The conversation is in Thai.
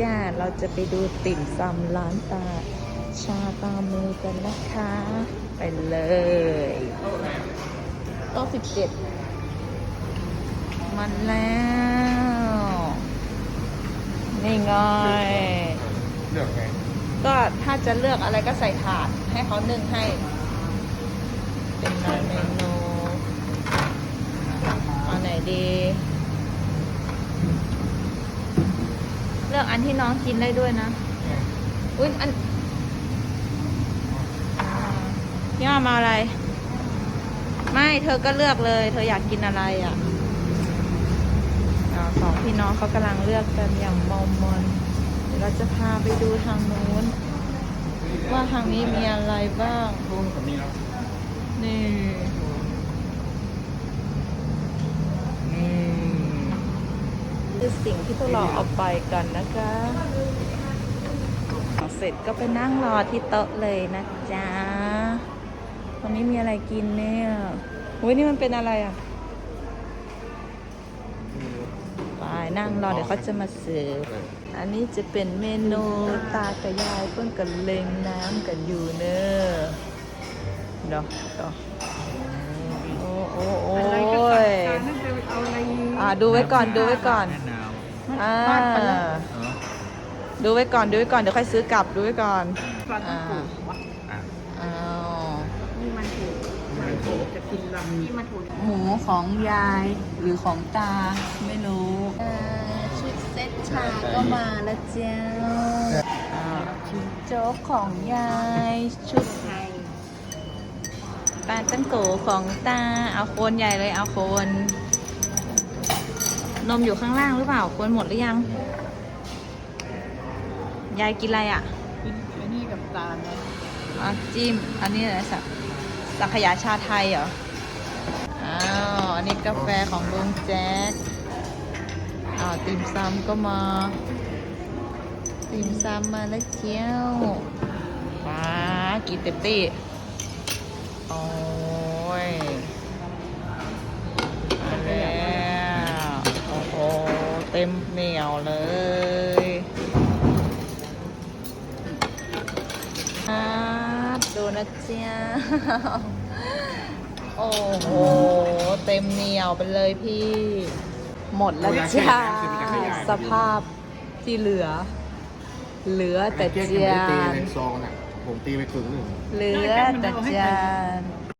จ้า เราจะไปดูติ่มซำร้านตา ชาตามือกันนะคะ ไปเลยโต๊ะสิบเจ็ดมันแล้ว นี่ไง เลือกไง ก็ถ้าจะเลือกอะไรก็ใส่ถาดให้เขานึ่งให้ เป็นนายเมนูเอาไหนดี เลื อกอันที่น้องกินได้ด้วยนะ อุ้ยอันอ่าพี่มามาอะไร ไม่เธอก็เลือกเลย เธออยากกินอะไรอะอ่าสองพี่น้องเขากำลังเลือกกันอย่างเมอมอนเดี๋ยวเราจะพาไปดูทางนู้น ว่าทางนี้มีอะไรบ้างรุ่นกับนี้แล้ว นี่อืม คือสิ่งที่พวกเราเอาไปกันนะคะเสร็จก็ไปนั่งรอที่โต๊ะเลยนะจ๊ะตรงนี้มีอะไรกินเนี่ยอุ้ยนี่มันเป็นอะไรอะไปนั่งรอเดี๋ยวเขาจะมาเสิร์ฟอันนี้จะเป็นเมนูตากับยายเพิ่งกันเล็งน้ำกันอยู่เนอะดอกดอกโอ้โอ้โอ้อะไรก็ยสั่งการนั่นจะเอาอะไรอ่าดูไว้ก่อนดูไว้ก่อนแนะน อ่าบ้านไปแล้วำเออดูไว้ก่อนดูไว้ก่อนเดี๋ยวค่อยซื้อกลับดูไว้ก่อน ปลาต้องถูกวะอะอ้าวนี่มันถูกมันถูกจะกินลำนี่มันถูกหมูของยายหรือของตาไม่รู้ชุดเซ็ตชาก็มาแล้วเจ้าอ่าโจ๊กของยายชุดไทยปลาตั้งโกของตาเอาโคนใหญ่เลยเอาโคน นมอยู่ข้างล่างหรือเปล่าโคนหมดหรือยัง ยายกินอะไรอะ กินไอ้นี่กับตาลนะอะจิ้ม อันนี้อะไรสักสังขยาชาไทยเหรอ อ้าว อันนี้กาแฟของลุงแจ๊คอ้าวติ่มซำก็มา ติ่มซำมาแล้วเจียวป้ากินเต็มที่โอ้ เต็มเหนียวเลยครับดูนะเจ้าโอ้โห เต็มเหนียวไปเลยพี่ หมดแล้วจ้าสภาพที่เหลือ เหลือแต่เจ๊กจายังไม่ได้ตีนในซองน่ะผมตีไปครึ่งหนึ่งเหลือแต่จาน